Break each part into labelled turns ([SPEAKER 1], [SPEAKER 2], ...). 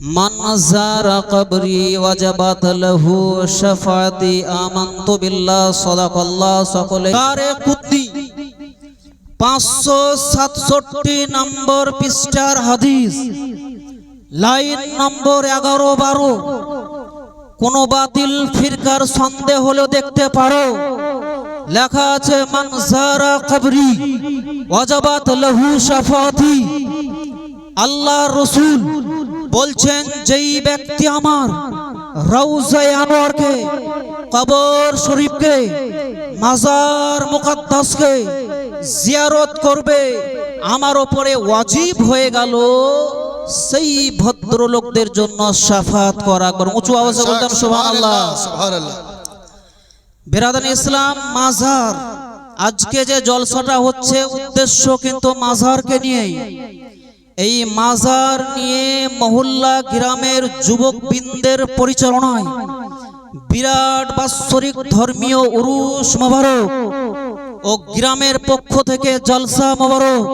[SPEAKER 1] من زار قبري وجبت له شفاعتي آمنت بالله صدق الله সকলে কারে কুদ্দি পাঁচশো সাতষট্টি নম্বর পৃষ্ঠার হাদিস লাইন নম্বর এগারো বারো কোন বাতিল ফিরকার সন্দেহ হলে দেখতে পারো লেখা আছে মানজারা কবরি ওয়াজাবাত লাহু শাফাতি আল্লাহ রসুল বলছেন যেই ব্যক্তি আমার রৌজায় আনোয়ারকে কবর শরীফকে মাজার মুকাদ্দাসকে জিয়ারত করবে আমার ওপরে ওয়াজিব হয়ে গেল সেই ভদ্রলোকদের জন্য সাফাত করা করুন। উঁচু আওয়াজে বলতাম সুবহানাল্লাহ
[SPEAKER 2] সুবহানাল্লাহ।
[SPEAKER 1] বেরাদান ইসলাম মাজার আজকে যে জলসাটা হচ্ছে উদ্দেশ্য কিন্তু মাজারকে নিয়েই। এই মাজার নিয়ে মহল্লা গ্রামের যুবক বৃন্দের পরিচালনায় বিরাট বাৎসরিক ধর্মীয় উরুষ মোবারক ও গ্রামের পক্ষ থেকে জলসা মোবারক।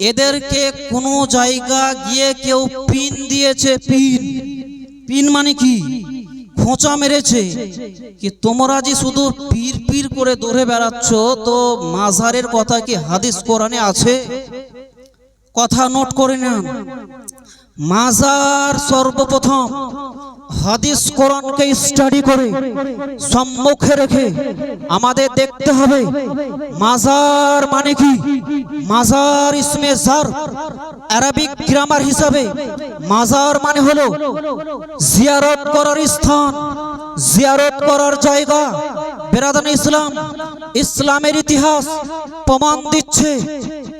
[SPEAKER 1] এদেরকে কোনো জায়গা গিয়ে কেউ পিন দিয়েছে, পিন। পিন মানে কি? খোঁচা মেরেছে। কি তোমরা যে শুধু পীর পীর করে দৌড়ে বেড়াচ্ছ, তো মাজারের কথা কি হাদিস কোরআনে আছে? কথা নোট করে নেন। মাজার সর্বপ্রথম হাদিস কোরআনকে স্টাডি করে সম্মুখে রেখে আমাদের দেখতে হবে, মাজার মানে কি? মাজার ইসমে জার, আরবিক গ্রামার হিসাবে মাজার মানে হলো জিয়ারত করার স্থান। জিয়ারত করার জায়গা। বেরাদান ইসলাম, ইসলামের ইতিহাস প্রমাণ দিচ্ছে,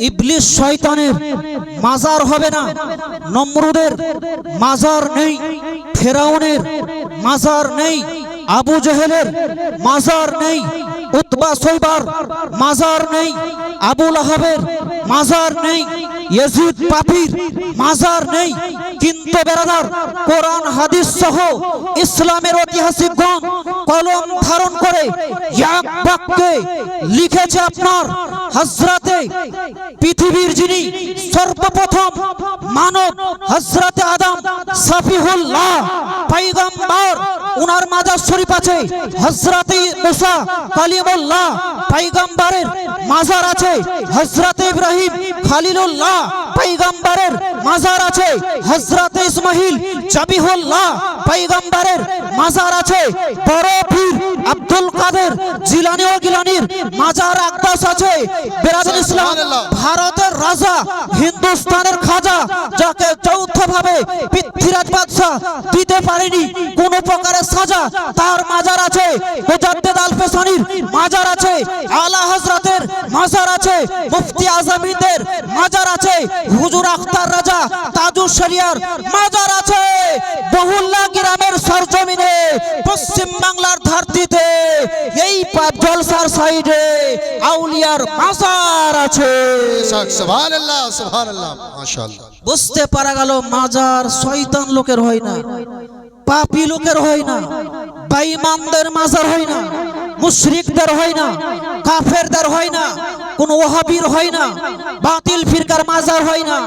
[SPEAKER 1] ইবলিস শয়তানের মাজার হবে না, নমরুদের মাজার নেই, ফেরাউনের মাজার নেই, আবু জেহেলের মাজার নেই, উতবা সৈবার মাজার নেই, আবুল আহাবের মাজার নেই, ইয়েজিদ পাপির মাজার নেই কিন্তু বেড়াদার কোরআন, হাদিস সহ ইসলামের ঐতিহাসিকগণ কলম ধারণ করে এক বাক্যে লিখেছে আপনার হজরতে পৃথিবীর যিনি সর্বপ্রথম মানব হজরতে আদম সাফিহুল্লাহ পাইগাম্বার উনার মাজার শরীফ আছে হজরতে মুসা কালিমুল্লাহ পাইগাম্বারের মাজার আছে হজরতে ইব্রাহিম খালিলুল্লাহ পাইগাম্বারের মাজার আছে হজরতে ইসমাহিল জাবিহুল্লাহ পাইগাম্বারের মাজার আছে, বড় পীর আব্দুল কাদের জিলানি ও গিলানির মাজার আকদাস আছে। বেরাদুল ইসলাম ভারতের রাজা হিন্দুস্তানের খাজা যাকে যৌথভাবে পৃথ্বীরাজ বাদশাহ দিতে পারেনি কোন প্রকারের সাজা তার মাজার আছে। মুজাদ্দেদ আল পেসানির মাজার আছে আলা হযরতের মাজার আছে মুফতি আজমিদের মাজার আছে হুজুর আখতার রাজা তাজুল শরিয়ার মাজার আছে। বহুল্লা জলসার সাইডে আউলিয়ার মাজার আছে।
[SPEAKER 2] সুবহানাল্লাহ সুবহানাল্লাহ মাশাআল্লাহ।
[SPEAKER 1] বুঝতে পারা গেল মাজার শয়তান লোকের হয় না পাপী লোকের হয় না বাইমানদের মাজার হয় না মুশরিকদের হয় না কাফেরদের হয় না কোন ওহাবির হয় না বাতিল ফিরকার মাজার হয় না।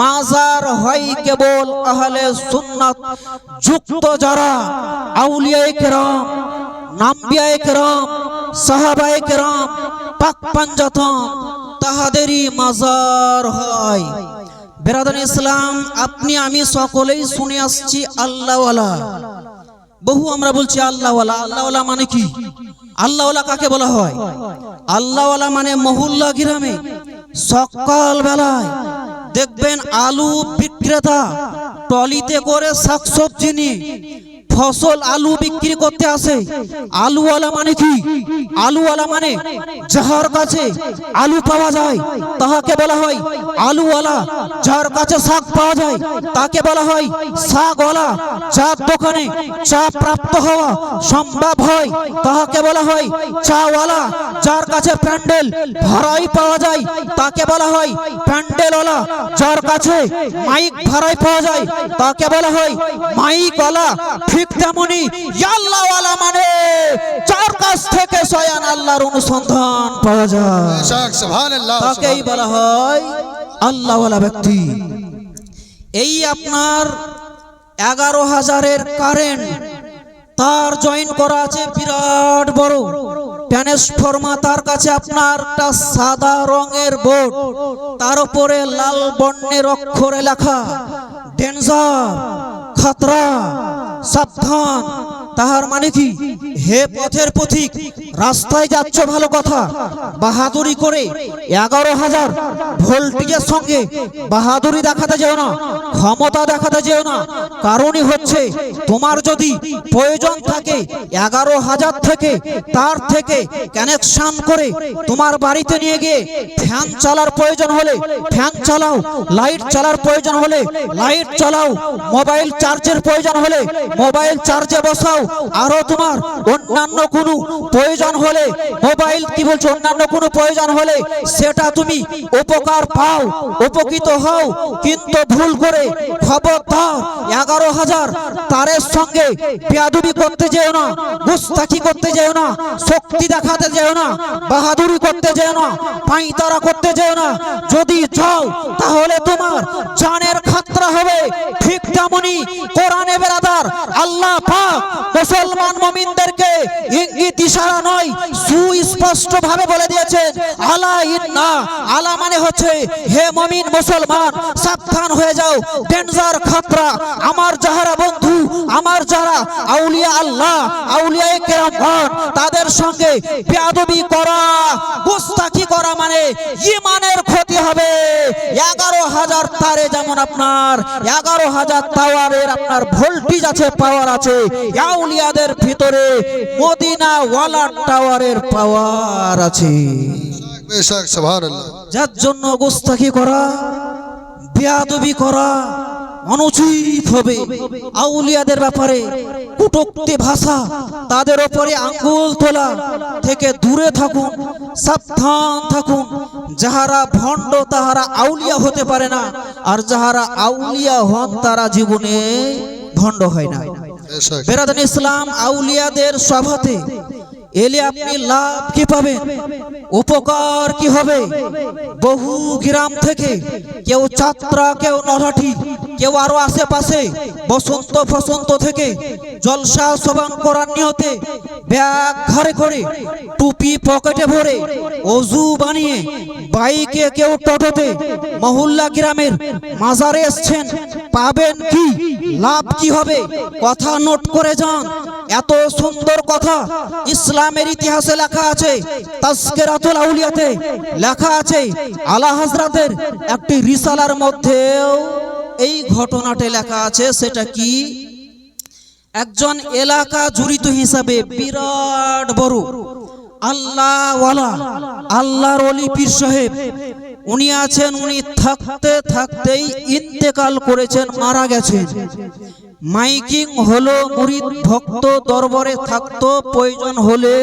[SPEAKER 1] মাজার হয় কেবল আহলে সুন্নাত যুক্ত যারা আউলিয়া কেরাম নাম্বিয়া কেরাম সাহাবায়ে কেরাম পাক পাঞ্জাতন তাহাদেরই মাজার হয়। বেরাদান ইসলাম, আপনি, আমি সকলেই শুনে আসছি আল্লাহওয়ালা। বহু আমরা বলছি আল্লাহওয়ালা। আল্লাহওয়ালা মানে কি? আল্লাহওয়ালা কাকে বলা হয়? আল্লাহওয়ালা মানে মহুল্লা গ্রামে সকাল বেলায় দেখবেন আলু বিক্রেতা টলিতে করে শাকসবজি নিয়ে ফসল আলু বিক্রি করতে আসে। আলুওয়ালা মানে কি? আলুওয়ালা মানে যাহার কাছে আলু পাওয়া যায়, তাহাকে বলা হয় আলুওয়ালা। যার কাছে শাক পাওয়া যায়, তাকে বলা হয় শাকওয়ালা। যার দোকানে চা প্রাপ্ত হওয়া সম্ভব হয়, তাহাকে বলা হয় চাওয়ালা। যার কাছে প্যান্ডেল ভাড়াই পাওয়া যায়, তাকে বলা হয় প্যান্ডেলওয়ালা। যার কাছে মাইক ভাড়াই পাওয়া যায়, তাকে বলা হয় মাইকওয়ালা। ঠিক তেমনি আল্লাহওয়ালা মানে যার কাছ থেকে সয়ান আল্লাহর অনুসন্ধান পাওয়া যায়। তাকেই বলা হয় আল্লাহওয়ালা ব্যক্তি। এই আপনার এগারো হাজারের কারেন্ট তার জয়েন করা আছে বিরাট বড়। ট্রান্সফর্মা তার কাছে আপনার একটা সাদা রঙের বোর্ড। তার উপরে লাল বর্ণের অক্ষরে লেখা ডেঞ্জার খাতরা সাবধান তাহার মানে কি? হে পথের পথিক, রাস্তায় যাচ্ছ ভালো কথা। বাহাদুরি করে এগারো হাজার ভোল্টেজের সঙ্গে বাহাদুরি দেখাতে যেও না, ক্ষমতা দেখাতে যেও না। কারণই হচ্ছে, তোমার যদি প্রয়োজন থাকে এগারো হাজার থেকে, তার থেকে কানেকশন করে তোমার বাড়িতে নিয়ে গিয়ে ফ্যান চালার প্রয়োজন হলে ফ্যান চালাও লাইট চালার প্রয়োজন হলে লাইট চালাও মোবাইল চার্জের প্রয়োজন হলে মোবাইল চার্জে বসাও আরও তোমার অন্যান্য কোনো প্রয়োজন হলে, মোবাইল কি বলছো, অন্যান্য কোনো প্রয়োজন হলে সেটা তুমি উপকার পাও, উপকৃত হও। কিন্তু ভুল করে খবরদার এগারো হাজার তারের সঙ্গে পেয়াদুবি করতে যেও না, গুস্তাখি করতে যেও না, শক্তি দেখাতে যেও না, বাহাদুরি করতে যেও না, পাইতারা করতে যেও না। যদি যাও, তাহলে তোমার জানের খাতরা হবে। ঠিক তেমনি কোরআনে বেরাদার আল্লাহ পাক মুসলমান মুমিনদেরকে ইঙ্গিত ইশারা নয় সুস্পষ্ট ভাবে বলে দিয়েছেন আলা ইন্না, আলা মানে হচ্ছে, হে মুমিন মুসলমান, সাবধান হয়ে যাও ডেঞ্জার খাতরা, আমার যাহারা বন্ধু, আমার যারা আউলিয়া আল্লাহ, আউলিয়া কেরামগণ, তাদের সঙ্গে বেয়াদবি করা, গুস্তাখি করা মানে ইমানের ক্ষতি হবে। হাজার তারে যেমন আপনার এগারো হাজার টাওয়ারের আপনার ভোল্টেজ আছে পাওয়ার আছে আউলিয়াদের ভিতরে মদিনা ওয়ালার টাওয়ারের পাওয়ার আছে। যার জন্য গোস্তাখি করা বেয়াদবি করা অনুচিত হবে। আউলিয়াদের ব্যাপারে কুটোক্তি ভাষা তাদের ওপরে আঙ্গুল তোলা থেকে দূরে থাকুন সাবধান থাকুন। যাহারা ভণ্ড তাহারা আউলিয়া হতে পারে না আর যাহারা আউলিয়া হন তারা জীবনে ভণ্ড হয় না। বেরাদান ইসলাম আউলিয়াদের সভাতে এলে আপনি লাভ কি পাবেন? উপকার কি হবে? বহু গ্রাম থেকে কেউ চাত্রা কেউ নলাঠি কেউ আরও আশেপাশে বসন্ত ফসন্ত থেকে জলসা সবান করার নিয়তে ব্যাগ ঘরে করে টুপি পকেটে ভরে অজু বানিয়ে বাইকে কেউ টোটোতে মহল্লা গ্রামের মাজারে এসছেন। পাবেন কি? লাভ কি হবে? কথা নোট করে যান। এত সুন্দর কথা ইসলামের ইতিহাসে লেখা আছে তাস্কেরাতুল আউলিয়াতে লেখা আছে, আলা হাজরাতের একটি রিসালার মধ্যেও এই ঘটনাটি লেখা আছে, সেটা কি? একজন এলাকা জড়িত হিসাবে বিরাট বড়। আল্লাহ ওয়ালা আল্লাহর অলি পীর সাহেব উনি আছেন, উনি থাকতে থাকতেই ইন্তেকাল করেছেন, মারা গেছেন। মাইকিং হলো, মুরিদ ভক্ত দরবারে থাকতো, প্রয়োজন হলে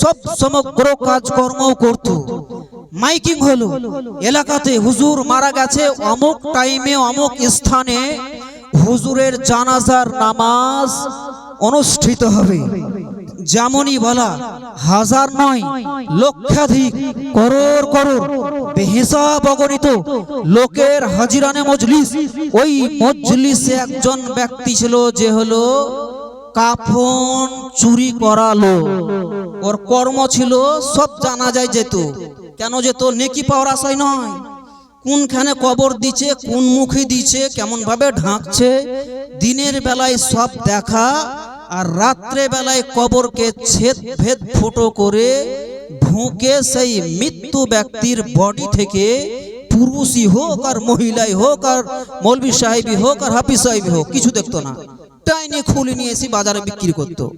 [SPEAKER 1] সব সমগ্র কাজকর্ম করত। মাইকিং হলো, এলাকাতে হুজুর মারা গেছে, অমুক টাইমে, অমুক স্থানে হুজুরের জানাজার নামাজ অনুষ্ঠিত হবে। যেমনই বলা, হাজার নয়, লক্ষাধিক করোর করোর বেহিসাব অগণিত লোকের হাজিরানে মজলিস। ওই মজলিসে একজন ব্যক্তি ছিল যে হলো কাফন চুরি করালো ওর কর্ম ছিল সব জানা যায় যেত। কেন যেত? নেকি পাওয়ার আশায় নয়। কোনখানে কবর দিচ্ছে কোন মুখে দিচ্ছে কেমন ভাবে ঢাকছে, দিনের বেলায় সব দেখা আর রাত্রে বেলায় কবরকে ছেদ ভেদ ফুটো করে ঢুকে সেই মৃত্যু ব্যক্তির বডি থেকে পুরুষই হোক আর মহিলাই হোক আর মৌলবি সাহেবই হোক আর হাফিজ সাহেবই হোক, কিছু দেখতো না। টাইনে খুলে নিয়ে এসে বাজারে বিক্রি করত।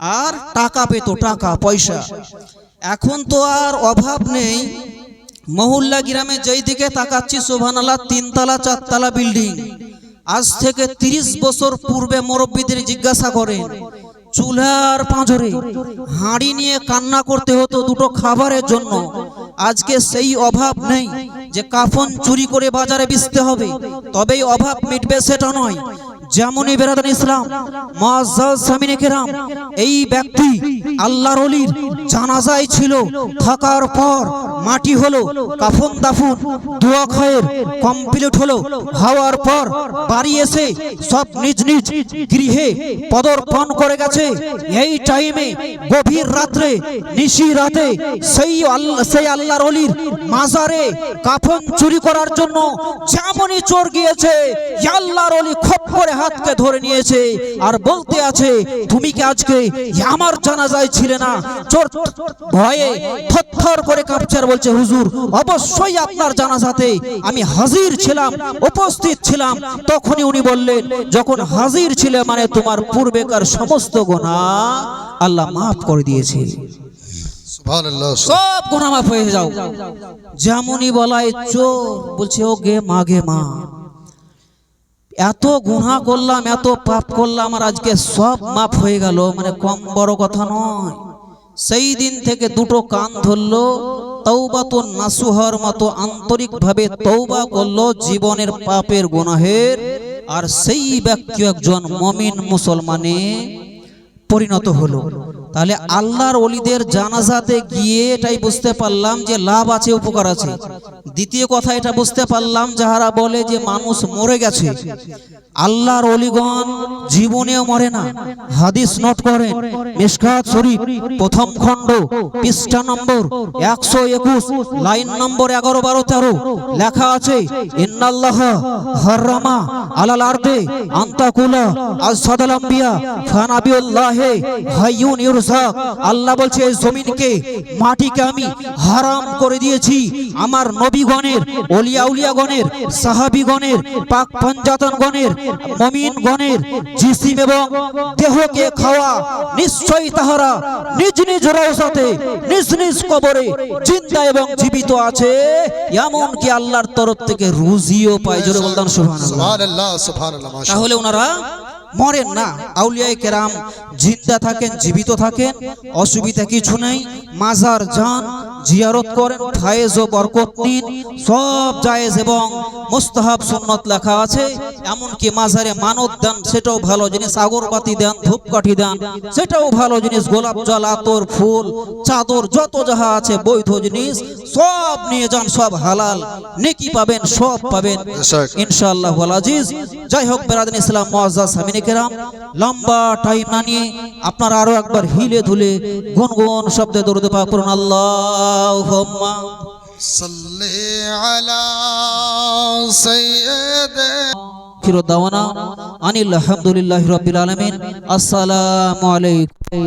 [SPEAKER 1] আর টাকা পেতো, টাকা, পয়সা। এখন তো আর অভাব নেই। মহল্লা গ্রামে যেই দিকে তাকাচ্ছি শোভানালা তিনতলা, চারতলা বিল্ডিং। আজ থেকে তিরিশ বছর পূর্বে মুরব্বীদের জিজ্ঞাসা করেন, চুলার পাঁজরে হাঁড়ি নিয়ে কান্না করতে হতো দুটো খাবারের জন্য। আজকে সেই অভাব নেই যে কাফন চুরি করে বাজারে বিচতে হবে। তবেই অভাব মিটবে সেটা নয়। যেমনই বেরাদান ইসলাম মুআজ্জাজ এই ব্যক্তি আল্লাহর অলির জানাজায় ছিল, থাকার পর মাটি হলো কাফন দাফুন, দোয়া কমপ্লিট হলো, হওয়ার পর বাড়ি এসে সব নিজ নিজ গৃহে পদর্পণ করে গেছে। এই টাইমে গভীর রাত্রে, নিশি রাতে সেই সেই আল্লাহর অলির মাজারে কাফন চুরি করার জন্য যেমনই চোর গিয়েছে আল্লাহর অলি খপ করে হাতকে ধরে নিয়েছে আর বলতে আছে তুমি কি আজকে আমার জানাজায় ছিলে না? চোর ভয়ে থরথর করে কাঁপছে আর বলছে হুজুর অবশ্যই আপনার জানাজাতে আমি হাজির ছিলাম উপস্থিত ছিলাম। তখনই উনি বললেন যখন হাজির ছিলে মানে তোমার পূর্বেকার সমস্ত গোনা আল্লাহ মাফ করে দিয়েছে। সব গোনা মাফ হয়ে যাও। যেমনই বলায় চোর বলছে ও গে মা গে মা। এত গুনাহ করলাম, এত পাপ করলাম, আর আজকে সব মাফ হয়ে গেল। মানে কম বড় কথা নয়। সেই দিন থেকে দুটো কান ধরলো তৌবা তো নাসুহর মতো আন্তরিকভাবে তৌবা করল জীবনের পাপের গুনাহের। আর সেই ব্যক্তি একজন মমিন মুসলমানে পরিণত হলো। তাহলে আল্লাহর অলিদের জানাজাতে গিয়ে এটাই বুঝতে পারলাম যে লাভ আছে, উপকার আছে। দ্বিতীয় কথা এটা বুঝতে পারলাম, যাহারা বলে যে মানুষ মরে গেছে, আল্লাহর অলিগণ জীবনেও মরে না। হাদিস নোট করেন, মিসকাত শরীফ, প্রথম খণ্ড, পৃষ্ঠা নম্বর একশো একুশ, লাইন নম্বর এগারো বারো তেরো, লেখা আছে, ইন্নাল্লাহ হররামা আলাল আরদে আন্তাকুলা আসাদাল আম্বিয়া ফানাবিউল্লাহে হাইয়ুন ইউরসাক আল্লাহ বলছে, এই জমিনকে, মাটিকে আমি হারাম করে দিয়েছি আমার নবীগণের ওলিয়া উলিয়াগণের সাহাবিগণের পাক পঞ্জাতনগণের মমিনগণের জিসিম এবং দেহকে খাওয়া নিশ্চয়ই তাহারা নিজ নিজ রওসাতে নিজ নিজ কবরে চিন্তা এবং জীবিত আছে। এমন কি আল্লাহর তরফ থেকে রুজিও পায়। জোরে বলতাম সুবহানাল্লাহ। তাহলে ওনারা মরেন না। আউলিয়ায়ে কেরাম জিন্দা থাকেন জীবিত থাকেন। অসুবিধা কিছু নেই। মাজার যান জিয়ারত করেন ফায়েজ ও বরকত নিন সব জায়েজ এবং মুস্তাহাব সুন্নত লেখা আছে। এমনকি মাজারে মানত দেন সেটাও ভালো জিনিস। আগরবাতি দেন ধূপকাঠি দেন সেটাও ভালো জিনিস। গোলাপ জল আতর ফুল চাদর যত যাহা আছে বৈধ জিনিস সব নিয়ে যান সব হালাল। নেকি পাবেন সব পাবেন। ইনশাআল্লাহ আজিজ। যাই হোক বেরাদিন ইসলাম মুআজ্জাজ সামিনে কেরাম লম্বা টাইম না নিয়ে আপনারা আরও একবার হিলে ধুলে গুনগুন শব্দে দরুদ পাক আল্লাহুম্মা
[SPEAKER 2] সাল্লি আলা সাইয়্যিদি
[SPEAKER 1] আখির দাওয়ানা আনিল আলহামদুলিল্লাহি রাব্বিল আলামিন। আসসালামু আলাইকুম।